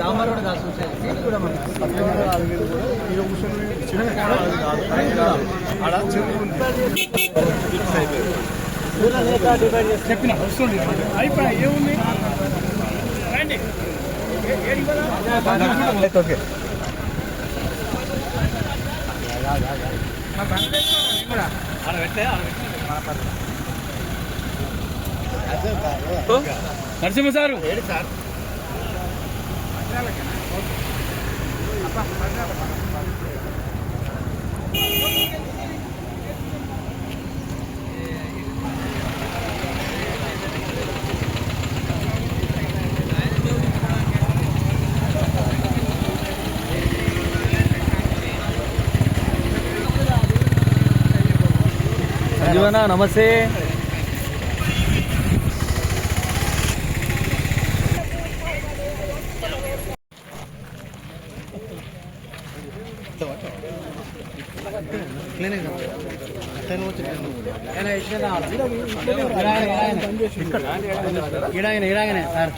రామారావు గారు సీట్ కూడా మనకి ఆడ చెరువు చెప్పిన వస్తుంది. అయిపోయి ఏముంది? రండి. Okay Narasimha sir sir. సంజీవన నమస్తే. ఇడాగనే ఇడాగనే సార్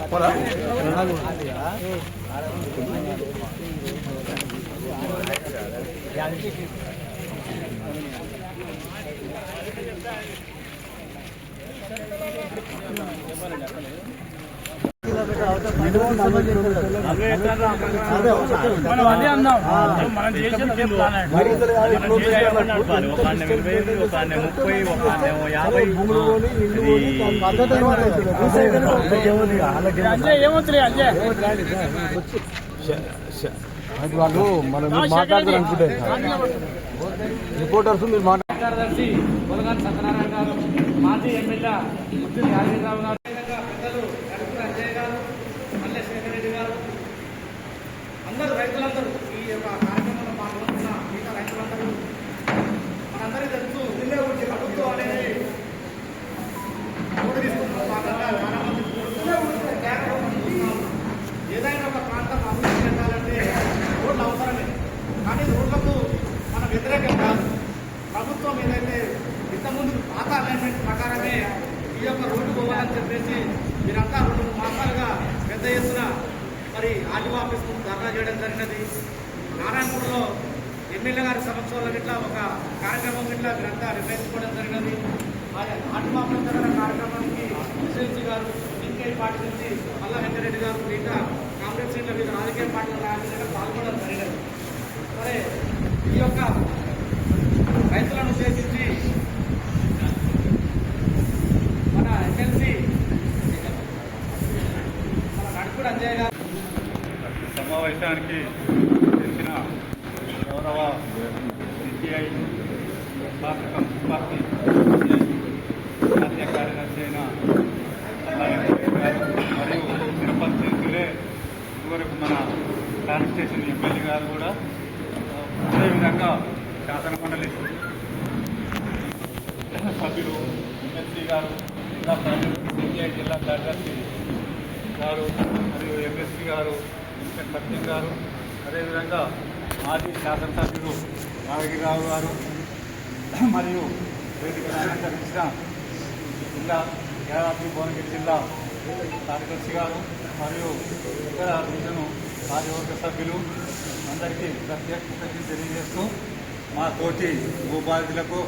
అదే అన్నాం మనం చేసేది ప్లాన్ ఒక ముప్పై ఒక యాభై వాళ్ళు మనం మాట్లాడతారు అనుకుంటే రిపోర్టర్స్ మీరు మాట్లాడారు కార్యదర్శి బొలగాని సత్యనారాయణ గారు మాజీ ఎమ్మెల్యే ముత్తుల యాదగిరిరావు గారు పెద్దలు కడుపుల అజయ్ గారు మల్లె శేఖర్ రెడ్డి గారు అందరూ రైతులందరూ ఈ యొక్క కార్యక్రమంలో పాల్గొంటున్న మిగతా రైతులందరూ మనందరికీ తెలుసు ప్రభుత్వం అనేది ఓటు తీసుకున్న భాగంగా చాలా మంది కేవలం మనం చూస్తున్నాం. ఏదైనా ఒక ప్రాంతం అభివృద్ధి చెందాలంటే రోడ్లు అవసరమే కానీ రోడ్లకు వ్యతిరేకంగా ప్రభుత్వం ఏదైతే ఇంతకుముందు పాత అలైన్మెంట్ ప్రకారమే ఈ యొక్క రోడ్డు పోవాలని చెప్పేసి మీరంతా రెండు మూడు మాసాలుగా పెద్ద ఎత్తున మరి ఆర్టీఓ ఆఫీస్ ముందు ధర్నా చేయడం జరిగినది. నారాయణపూర్లో ఎమ్మెల్యే గారి సమక్షంలో ఇట్లా ఒక కార్యక్రమం ఇట్లా మీరంతా నిర్వహించుకోవడం జరిగినది. మరి ఆర్టీఓ ఆఫీస్ దగ్గర కార్యక్రమానికి విశ్వజిత్ గారు ఇంకే పార్టీ నుంచి మల్ల వెంకరెడ్డి గారు మిగతా కాంగ్రెస్ సీట్ల మీద రాజకీయ పార్టీల రాజకీయంగా పాల్గొనడం జరిగినది. సరే ఈ యొక్క రైతులను ఉద్దేశించి మన ఎస్ఎల్సి మన నడుపుడు అంజయ్య గారు సమావేశానికి తెలిసిన గౌరవ సిపిఐ రాష్ట్ర కమ్యూనిస్ట్ పార్టీ జాతీయ కార్యదర్శి అయిన మరియు తిరుపతి చేతులే ఇదివరకు మన కాన్స్టిట్యూషన్ ఎమ్మెల్యే గారు కూడా అదేవిధంగా శాసనమండలి సభ్యులు ఎమ్మెల్సీ గారు జిల్లా కార్యదర్శి సిపిఐ జిల్లా కార్యదర్శి గారు మరియు ఎంఎస్సీ గారు వెంకట సత్యం గారు అదేవిధంగా మాజీ శాసనసభ్యులు నాగగిరిరావు గారు మరియు వేదిక అలంకరించిన జిల్లా యాదాద్రి భువనగిరి జిల్లా కార్యదర్శి గారు మరియు ఇతర డివిజను కార్యవర్గ సభ్యులు అందరికీ ప్రత్యేక కృతజ్ఞతలు తెలియజేస్తూ మా తోటి భూబాధితులకు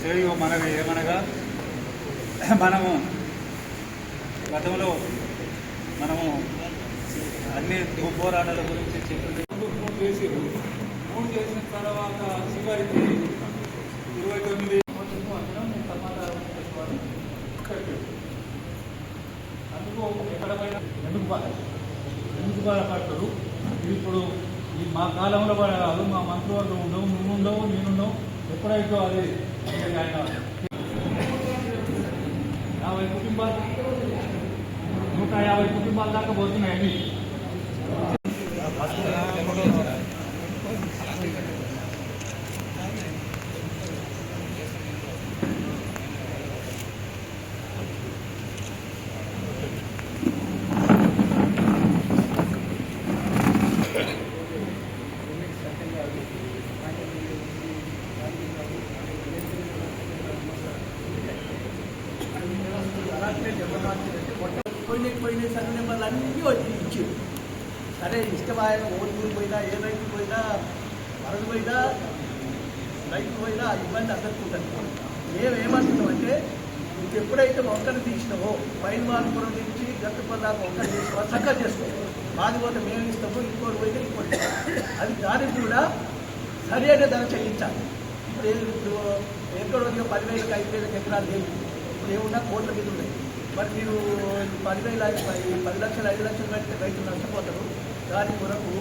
చేయు మనవి ఏమనగా మనము గతంలో మనము అన్ని భూ పోరాటాల గురించి చెప్పింది చేసిరు ఫోన్ చేసిన తర్వాత చివరికి ఇరవై తొమ్మిది అందుకు ఎక్కడ ఎందుకు బాధ బాధపడతారు ఇప్పుడు ఈ మా కాలంలో కూడా కాదు మా మంత్రివర్గం ఉండవు నువ్వు ఉండవు నేనుండవు ఎప్పుడైతే అది ఆయన. యాభై కుటుంబాలు నూట యాభై కుటుంబాల దాకా పోతున్నాయి పోయినకి పోయినాయి సర్వే నెంబర్లు అన్నీ వచ్చి ఇచ్చారు సరే ఇష్టమైన ఓటు పోయినా ఏ రైతు పోయినా వరద పోయినా రైతు పోయినా ఇబ్బంది అందరికీ ఉంటుంది మేము ఎప్పుడైతే వంకలు తీసినావో పైన వారపురం నుంచి గట్టుపల్లి దాకా వంకలు చక్కగా చేసుకో. మాది పోతే మేము ఇస్తాము ఇంకోటి పోయితే ఇంకోటి అది దానికి కూడా సరి అయిన ధర చెల్లించాలి. ఇప్పుడు ఏ- ఇప్పుడు ఎక్కడో పదివేలకు ఐదు వేలకు ఎకరాలు లేదు ఇప్పుడు ఏమున్నా కోట్ల మీద ఉన్నాయి. మరి మీరు పదివేల ఐదు పది లక్షలు ఐదు లక్షలు పెడితే రైతులు నష్టపోతారు. దాని కొరకు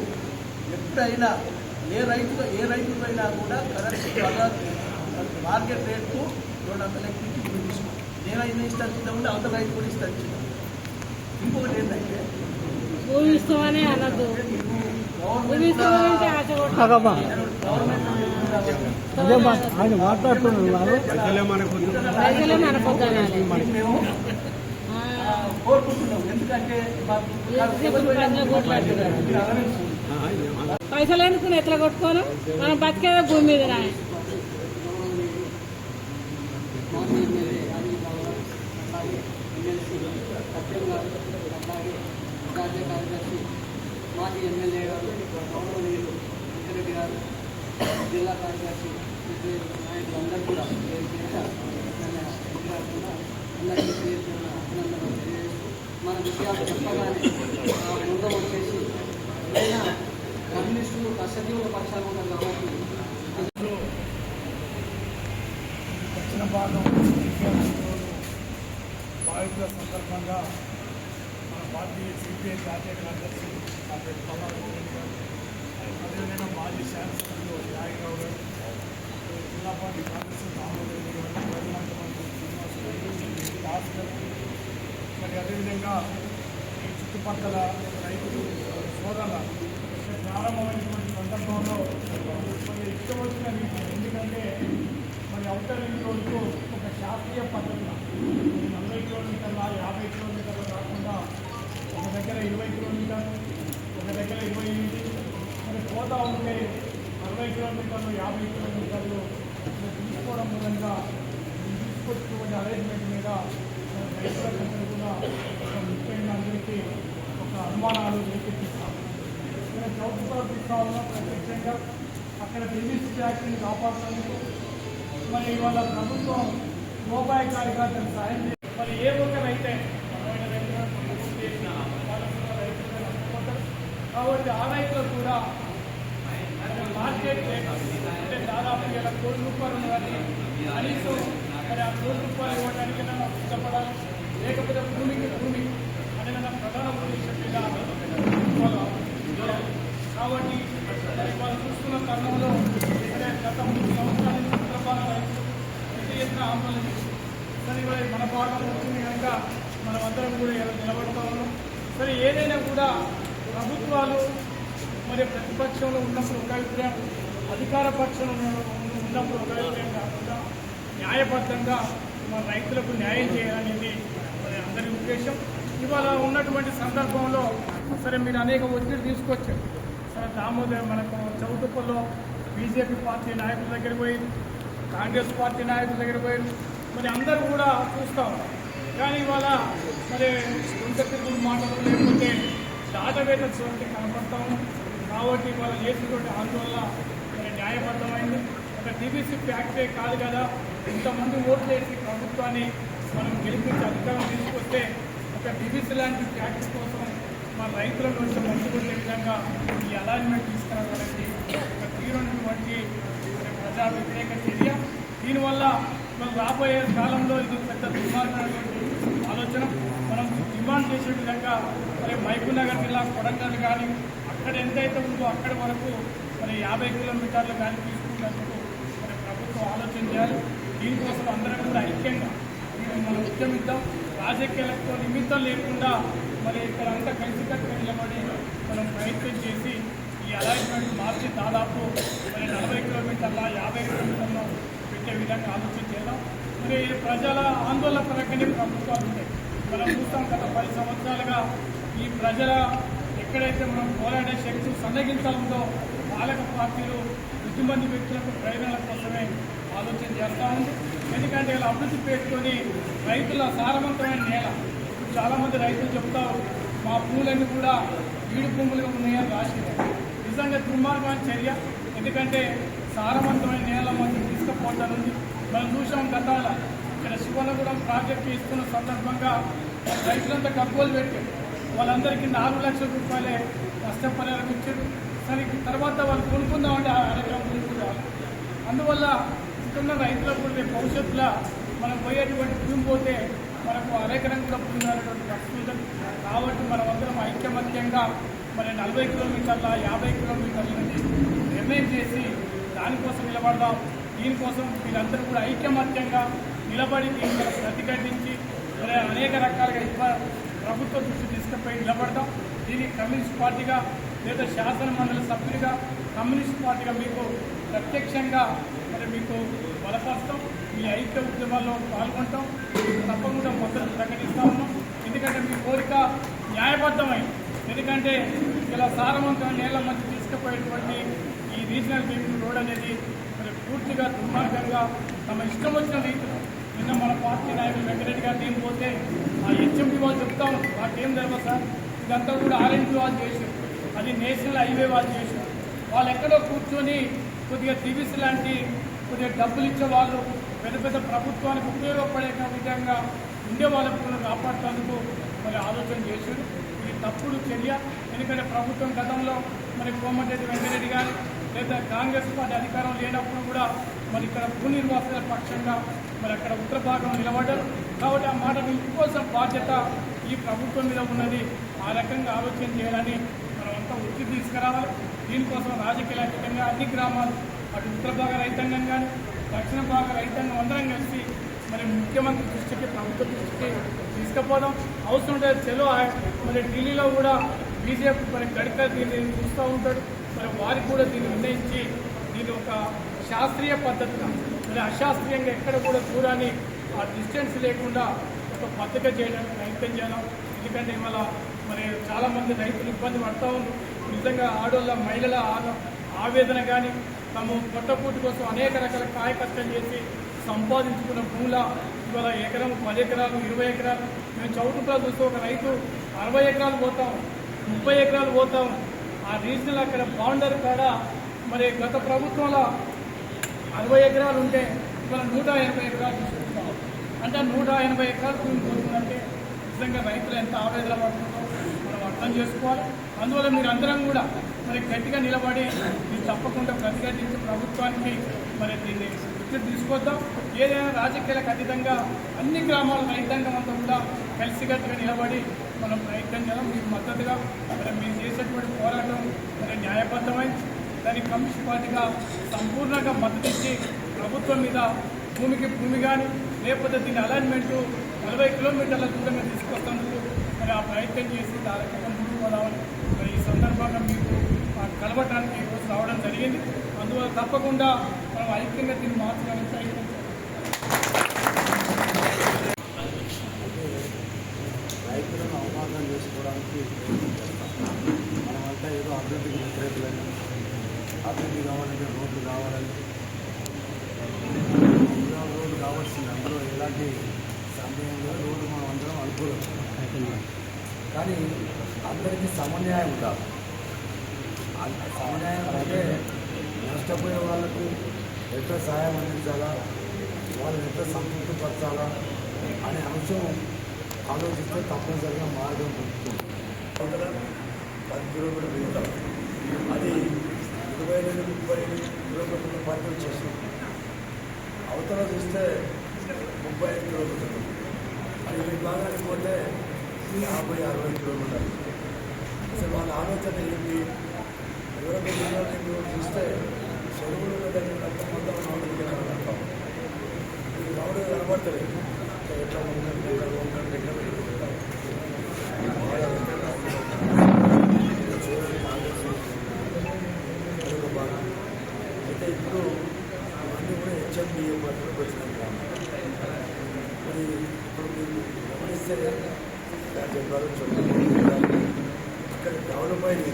ఎప్పుడైనా ఏ రైతు ఏ రైతు అయినా కూడా కరెక్ట్ మార్కెట్ రేట్కు రెండు వందల ఎక్కించి భూమి తీసుకో నేనైనా ఇస్తాను చిన్న ఉంటే అవతల రైతు కూడా ఇస్తాను చిన్న ఇంకొకటి ఏంటంటే గవర్నమెంట్ ఆయన మాట్లాడుతున్నారు. మేము కోరుకుంటున్నాం. ఎందుకంటే. పైసలు ఎందుకు ఎట్లా కొట్టుకోను మనం బతికేదే భూమి మీద రాయ కార్యదర్శి మాజీ ఎమ్మెల్యే గారు గౌరవనీయులు వెంకరెడ్డి గారు జిల్లా కార్యదర్శి ఇద్దరు నాయకులు అందరూ కూడా పేరు పేరున ధన్యవాదాలు కూడా అందరికీ పేరు పేరున అభినందనలు తెలియజేస్తూ మన విషయాలు చెప్పగానే ముందు వచ్చేసి ఏదైనా కమ్యూనిస్టులు కష్టజీవుల పక్షాలు ఉంటారు కాబట్టి దక్షిణ భాగం బాధితుల సందర్భంగా మన పార్టీ సిపిఐ జాతీయ కార్యదర్శి డాక్టర్ పవన్ రెడ్డి గారు అదేవిధంగా మాజీ శాసనసభ్యులు నాయకరావు గారు జిల్లా పార్టీ కార్యదర్శి రామోద్ రెడ్డి గారు ప్రజలంతా మంది శ్రీనివాస్ గారు మరి అదేవిధంగా ఈ చుట్టుపక్కల రైతులు సోదరుల ప్రారంభమైనటువంటి సందర్భంలో మరి ఇష్టం వచ్చిన రీతి ఎందుకంటే మరి అవుటర్ రోడ్కు ఒక శాస్త్రీయ పద్ధతిలో నలభై కిలోమీటర్ల యాభై కిలోమీటర్లు కాకుండా ఒక దగ్గర ఇరవై కిలోమీటర్లు ఒక దగ్గర ఇరవై ఎనిమిది మరి పోతా ఉంటే అరవై కిలోమీటర్లు యాభై కిలోమీటర్లు తీసుకోవడం మూలంగా తీసుకొచ్చినటువంటి అరేంజ్మెంట్ మీద కూడా ఒక ముఖ్యంగా అందరికీ ఒక అనుమానాలు రేకెత్తిస్తాం ఇక్కడ ప్రభుత్వాలు తీసుకో ప్రత్యక్షంగా అక్కడ బిజినెస్ ట్యాక్స్ని కాపాడుతున్నందుకు మరి ఇవాళ ప్రభుత్వం రూపాయి కార్యకర్తలు సాయం చేసి మరి ఏ ఒక్కరైతే కూడా కాబట్టి ఆ కూడా మార్కెట్ రేట్ అంటే దాదాపు ఇలా కోటి రూపాయలు కానీ కనీసం మరి ఆ కోటి రూపాయలు ఇవ్వడానికి మనం ఇష్టపడాలి లేకపోతే భూమికి భూమి అనే నా ప్రధాన ఉద్దేశం మీద కాబట్టి మరి వాళ్ళు చూస్తున్న తరుణంలో ఇక్కడ గత మూడు సంవత్సరాల నుంచి చంద్రబాబు రైతులు పెద్ద ఎత్తున ఆందోళన చేశారు సరే ఇవాళ మన భాగం వచ్చింది కనుక మనం అందరం కూడా ఇలా నిలబడతా ఉన్నాం. సరే ఏదైనా కూడా ప్రభుత్వాలు మరి ప్రతిపక్షంలో ఉన్నప్పుడు ఒక అభిప్రాయం అధికార పక్షంలో ఉన్నప్పుడు ఒక అభిప్రాయం న్యాయబద్ధంగా మన రైతులకు న్యాయం చేయాలనేది మరి అందరి ఉద్దేశం. ఇవాళ ఉన్నటువంటి సందర్భంలో సరే మీరు అనేక ఒత్తిడి తీసుకొచ్చారు. సరే దామోదర్ మనకు చౌటుప్పల్లో బీజేపీ పార్టీ నాయకుల దగ్గర పోయి కాంగ్రెస్ పార్టీ నాయకుల దగ్గర పోయి మరి అందరూ కూడా చూస్తూ ఉన్నారు. కానీ ఇవాళ మరి గుంటెత్తుల మాటలు లేకపోతే దాటవేత చోటు కనపడతాం కాబట్టి ఇవాళ చేసినటువంటి ఆందోళన మరి న్యాయబద్ధమైంది. ఒక డీబీసీ ఫ్యాక్టరీ కాదు కదా ఇంతమంది ఓట్లు వేసి ప్రభుత్వాన్ని మనం గెలిపించి అధికారం తీసుకొస్తే ఒక డీబీసీ లాంటి ఫ్యాక్టరీ కోసం మన రైతుల నుంచి మంచుకునే విధంగా ఈ అలాట్మెంట్ తీసుకురావాలండి ఒక తీరునటువంటి ప్రజా వ్యతిరేక చర్య. దీనివల్ల మనం రాబోయే కాలంలో ఇది పెద్ద దుర్మార్గమైనటువంటి ఆలోచన. మనం డిమాండ్ చేసే విధంగా మరి మహబూబ్ నగర్ జిల్లా కొడంగల్ కానీ అక్కడ ఎంతైతే ఉందో అక్కడి వరకు మరి యాభై కిలోమీటర్లు కానీ తీసుకున్నందుకు మరి ప్రభుత్వం ఆలోచన చేయాలి. దీనికోసం అందరం కూడా ఐక్యంగా మనం ఉద్యమిద్దాం రాజకీయాలతో నిమిత్తం లేకుండా మరి ఇక్కడ అంతా కలిసికట్టుగా నిలబడి మనం ప్రయత్నం చేసి ఈ అలైన్మెంట్ మార్చి దాదాపు మరి నలభై కిలోమీటర్ల యాభై కిలోమీటర్ల పెట్టే విధంగా ఆలోచన చేద్దాం. మరి ప్రజల ఆందోళన పరంగానే ప్రభుత్వాలు ఉంటాయి. మనం చూస్తాం గత పది సంవత్సరాలుగా ఈ ప్రజల ఎక్కడైతే మనం పోరాడే శక్తి సన్నగించాలందో పాలక పార్టీలు కొద్దిమంది వ్యక్తులకు ప్రయోజనాల కోసమే ఆలోచన చేస్తూ ఉంది. ఎందుకంటే ఇలా అభివృద్ధి పెట్టుకొని రైతుల సారవంతమైన నేల. ఇప్పుడు చాలామంది రైతులు చెప్తారు మా పూలన్నీ కూడా ఈడు భూములుగా ఉన్నాయని రాసింది నిజంగా దుర్మార్గమైన చర్య. ఎందుకంటే సారవంతమైన నేల మనం తీసుకుపోతానుంది మనం చూసాం గతాల ఇక్కడ శివనగూడెం ప్రాజెక్టు ఇస్తున్న సందర్భంగా రైతులంతా కబ్బోలు పెట్టారు. వాళ్ళందరికీ నాలుగు లక్షల రూపాయలే నష్టపరిహారం ఇచ్చారు. సరే తర్వాత వాళ్ళు కొనుక్కుందామంటే ఆ అరగ్రం కొనుక్కుందాం. అందువల్ల ఇక్కడున్న రైతులకు కూడా రేపు భవిష్యత్తులో మనం పోయేటువంటి భూమి పోతే మనకు అనేక కూడా భూమి అనేటువంటి కాబట్టి మనం అందరం ఐక్యమత్యంగా మరి నలభై కిలోమీటర్ల యాభై కిలోమీటర్ల నుంచి నిర్ణయం చేసి దానికోసం నిలబడదాం. దీనికోసం వీళ్ళందరూ కూడా ఐక్యమత్యంగా నిలబడి దీన్ని ప్రతిఘటించి మరి అనేక రకాలుగా ఇవ్వ ప్రభుత్వ దృష్టి తీసుకుపోయి నిలబడతాం దీనికి కమ్యూనిస్ట్ పార్టీగా లేదా శాసన మండలి కమ్యూనిస్ట్ పార్టీగా మీకు ప్రత్యక్షంగా మరి మీకు బలపరుస్తాం మీ ఐక్య ఉద్యమాల్లో పాల్గొంటాం. తప్పకుండా మద్దతు ప్రకటిస్తా ఉన్నాం. ఎందుకంటే మీ కోరిక న్యాయబద్ధమైంది. ఎందుకంటే ఇలా సారవంతమైన నేల మధ్య తీసుకుపోయేటువంటి ఈ రీజనల్ బేబీ రోడ్ అనేది మరి పూర్తిగా దుర్మార్గంగా తమ ఇష్టం వచ్చిన రీతిలో నిన్న మన పార్టీ నాయకులు వెంకరెడ్డి గారు ఏం పోతే ఆ హెచ్ఎండి వాళ్ళు చెప్తాం మాకేం జరగదు సార్? ఇదంతా కూడా ఆరెంజ్ వాళ్ళు చేశారు. అది నేషనల్ హైవే వాళ్ళు చేశారు. వాళ్ళు ఎక్కడో కూర్చొని కొద్దిగా టీవీస్ లాంటి కొద్దిగా డబ్బులు ఇచ్చేవాళ్ళు పెద్ద పెద్ద ప్రభుత్వానికి ఉపయోగపడే విధంగా ఉండే వాళ్ళ కూడా కాపాడుతందుకు మరి ఆలోచన చేశారు. ఇది తప్పుడు చర్య. ఎందుకంటే ప్రభుత్వం గతంలో మరి కోమటిరెడ్డి వెంకరెడ్డి గారు లేదా కాంగ్రెస్ పార్టీ అధికారం లేనప్పుడు కూడా మరి ఇక్కడ భూనిర్వాసుల పక్షంగా మరి అక్కడ ఉత్తర భాగం నిలబడ్డారు. కాబట్టి ఆ మాట ఇంకోసం బాధ్యత ఈ ప్రభుత్వం మీద ఉన్నది. ఆ రకంగా ఆలోచన చేయాలని మనం అంతా ఒత్తిడి తీసుకురావాలి. దీనికోసం రాజకీయాతీతంగా అన్ని గ్రామాలు అటు ఉత్తర భాగ రైతాంగం కానీ దక్షిణ భాగ రైతాంగం అందరం కలిసి మరి ముఖ్యమంత్రి దృష్టికి ప్రభుత్వ దృష్టికి తీసుకుపోదాం. అవసరం ఉంటే చెలో మరి ఢిల్లీలో కూడా బీజేపీ మరి గడిక దీన్ని చూస్తూ ఉంటాడు. మరి వారికి కూడా దీన్ని నిర్ణయించి దీన్ని ఒక శాస్త్రీయ పద్ధతిగా మరి అశాస్త్రీయంగా ఎక్కడ కూడా దూరాన్ని ఆ డిస్టెన్స్ లేకుండా ఒక పద్ధతిగా చేయడానికి ప్రయత్నం చేయాలి ఎందుకంటే ఇవాళ మరి చాలామంది రైతులు ఇబ్బంది పడతా ఉన్నారు. నిజంగా ఆడోళ్ళ మహిళల ఆవేదన కానీ తమ పొట్టపూటి కోసం అనేక రకాల కాయకష్టం చేసి సంపాదించుకున్న భూముల ఇవాళ ఎకరం పది ఎకరాలు ఇరవై ఎకరాలు. మేము చౌటుగా చూస్తే ఒక రైతు అరవై ఎకరాలు పోతాం ముప్పై ఎకరాలు పోతాం. ఆ రీజనల్ అక్కడ బౌండరీ కాడ మరి గత ప్రభుత్వంలో అరవై ఎకరాలు ఉంటే ఇవాళ నూట ఎనభై ఎకరాలు తీసుకుంటాం అంటే నూట ఎనభై ఎకరాలు భూమి పోతుందంటే నిజంగా రైతులు ఎంత ఆవేదన పడుతుందో మనం అర్థం చేసుకోవాలి. అందువల్ల మీరు అందరం కూడా మరి గట్టిగా నిలబడి మీరు తప్పకుండా ప్రతిఘటించి ప్రభుత్వానికి మరి దీన్ని విద్యుత్ తీసుకొద్దాం. ఏదైనా రాజకీయాలకు అతీతంగా అన్ని గ్రామాల రైతాంగం అంతా కూడా కలిసికట్టుగా నిలబడి మనం ప్రయత్నం చేద్దాం. మీకు మద్దతుగా మరి మీరు చేసేటువంటి పోరాటం మరి న్యాయబద్ధమై దానికి కమ్యూనిస్ట్ పార్టీగా సంపూర్ణంగా మద్దతు ఇచ్చి ప్రభుత్వం మీద భూమికి భూమి కానీ లేకపోతే దీని అలైన్మెంట్ నలభై కిలోమీటర్ల దూరంగా తీసుకొస్తాను మరి ఆ ప్రయత్నం చేసి దాని ముందు ముందుకు పోదామని మరి ఈ సందర్భంగా మీకు కలవటానికి ఈరోజు రావడం జరిగింది. అందువల్ల తప్పకుండా మనం ఐక్యంగా దీన్ని మార్చడానికి ప్రయత్నం చేయాలి. రైతులను అవమానం చేసుకోవడానికి మనమంతా ఏదో అభివృద్ధికి వ్యతిరేకులని అభివృద్ధి కావాలంటే రోడ్లు కావాలని ఇంకా రోడ్డు కావాల్సింది అందులో ఎలాంటి సందేహం లేదు రోడ్డు మనం అందరం అనుకూలం కానీ అందరికీ సమన్యాయం కాదు సమన్యాయం అంటే నష్టపోయే వాళ్ళకు ఎంత సహాయం అందించాలా? వాళ్ళని ఎంత సంతృప్తిపరచాలా? అనే అంశం ఆలోచిస్తే తప్పనిసరిగా మార్గం పొందుతుంది పది కిలోమీటర్లు వెళ్తాం అది ఇరవై రెండు ముప్పై కిలోమీటర్లు పని వచ్చేసింది అవతల చూస్తే ముప్పై ఐదు కిలోమీటర్లు. అది ఈ పోతే యాభై అరవై కిలోమీటర్లు అసలు వాళ్ళ ఆలోచన ఏంటి ఎవరైనా పిల్లల్ని చూస్తే చెరువులు దగ్గర రక్తం మొత్తం రౌండ్కి కనబడతాం ఇది రౌండ్ కనబడతలేదు ఎట్లా ఉంటారు ఎట్లా ఉంటారు ఎట్లా పెట్టుకుంటారు అదొక భాగం అయితే ఇప్పుడు ఇవన్నీ కూడా హెచ్ఎండిఏ పట్టుకు వచ్చినాయి మరి ఇప్పుడు మీరు గమనిస్తే దాని చెప్పారు ఇక్కడ డెవలప్ అయింది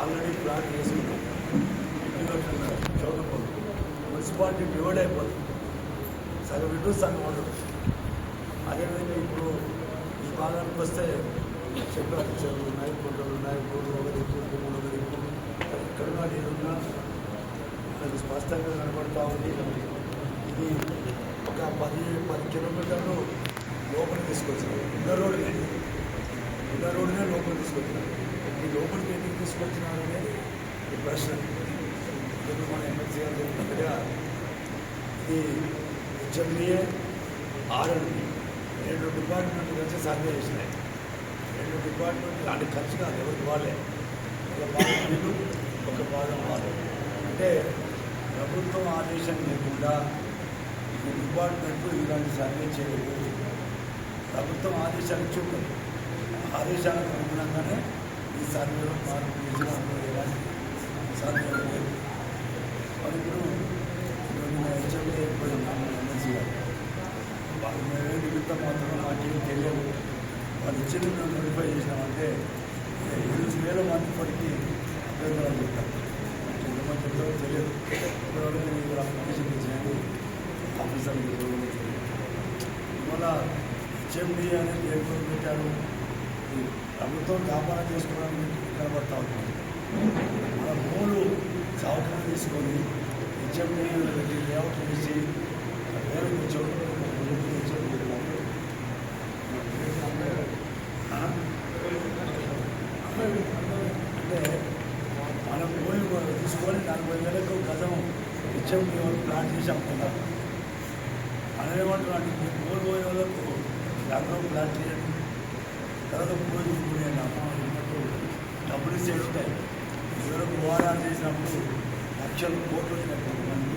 ఆల్రెడీ ప్లాన్ చేసుకున్నాం చదువుకోండి మున్సిపాలిటీ డివైడ్ అయిపోతుంది. సగం ఇటు సగం ఉండదు అదేవిధంగా ఇప్పుడు ఈ భాగానికి వస్తే చెప్పారు చెరువులు ఉన్నాయి గుంటలు ఉన్నాయి గోళ్ళు ఒక దిక్కు భూములు ఒక దిక్కు ఎక్కడున్నా ఏదున్నా అది స్పష్టంగా కనబడతా ఉంది. ఇది ఒక పది పది కిలోమీటర్లు లోపలికి తీసుకొచ్చినారు ఉన్న రోడ్డునే. ఉన్న రోడ్డునే లోపలికి తీసుకొచ్చినారు ఈ లోపలికి ఎందుకు తీసుకొచ్చినారు అనేది ఈ ప్రశ్న. ఇప్పుడు మన ఎమ్మెల్సీ గారు చెప్పినట్టుగా ఇది హెచ్ఎండిఏ ఆర్ఎండి రెండు డిపార్ట్మెంట్ వచ్చి సర్వే చేసినాయి. రెండు డిపార్ట్మెంట్ అంటే ఖర్చు కాదు ఎవరికి వాళ్ళే ఒక భాగం వీళ్ళు ఒక భాగం వాళ్ళు అంటే ప్రభుత్వం ఆదేశం లేకుండా ఈ డిపార్ట్మెంట్ ఇలాంటి సర్వే చేయలేదు. ప్రభుత్వం ఆదేశాలు ఇచ్చింది ఆదేశాలకు అనుగుణంగానే ఈ సర్వేలో మార్పు చేసిన అందులో ఎలాంటి సందేహం లేదు. మరి ఇప్పుడు నిన్న హెచ్ఎండి ఎమ్మెల్సీ గారు వాళ్ళు మేమే నిమిత్తం మాత్రం మాకేం తెలియదు. వాళ్ళు ఇచ్చింది మేము నోటిఫై చేసినామంటే ఎనిమిది వేల మంది ఇప్పటికీ అభ్యంతరాలు చెప్తాం ఎంతమంది చెప్తారో తెలియదు. ఇప్పటివరకు నేను ఇక్కడ అప్లికేషన్ ఇచ్చినది ఆఫీసర్ ఇవాళ హెచ్ఎండి అనే పేరు పెట్టారు. ప్రభుత్వం వ్యాపార చేసుకోవడానికి కనబడతా ఉంటుంది మన భూములు చౌకగా తీసుకొని హెచ్ఎండి పెట్టి లేఅవుట్ చేసి పేరు చోటు అంటే మనం భూమి తీసుకొని నలభై వేలకు గజం హెచ్ఎండి ప్లాన్ చేసి అమ్ముకుంటాం మనం అంటే భూమి పోయే వాళ్ళకు దాంట్లో ప్లాన్ చేయండి. తర్వాత భూమి అమ్మ ఉన్నట్టు డబ్బులు ఇస్తే ఉంటాయి ఇదివరకు పోరాటం చేసినప్పుడు లక్షలు కోట్లు వచ్చినప్పుడు మంది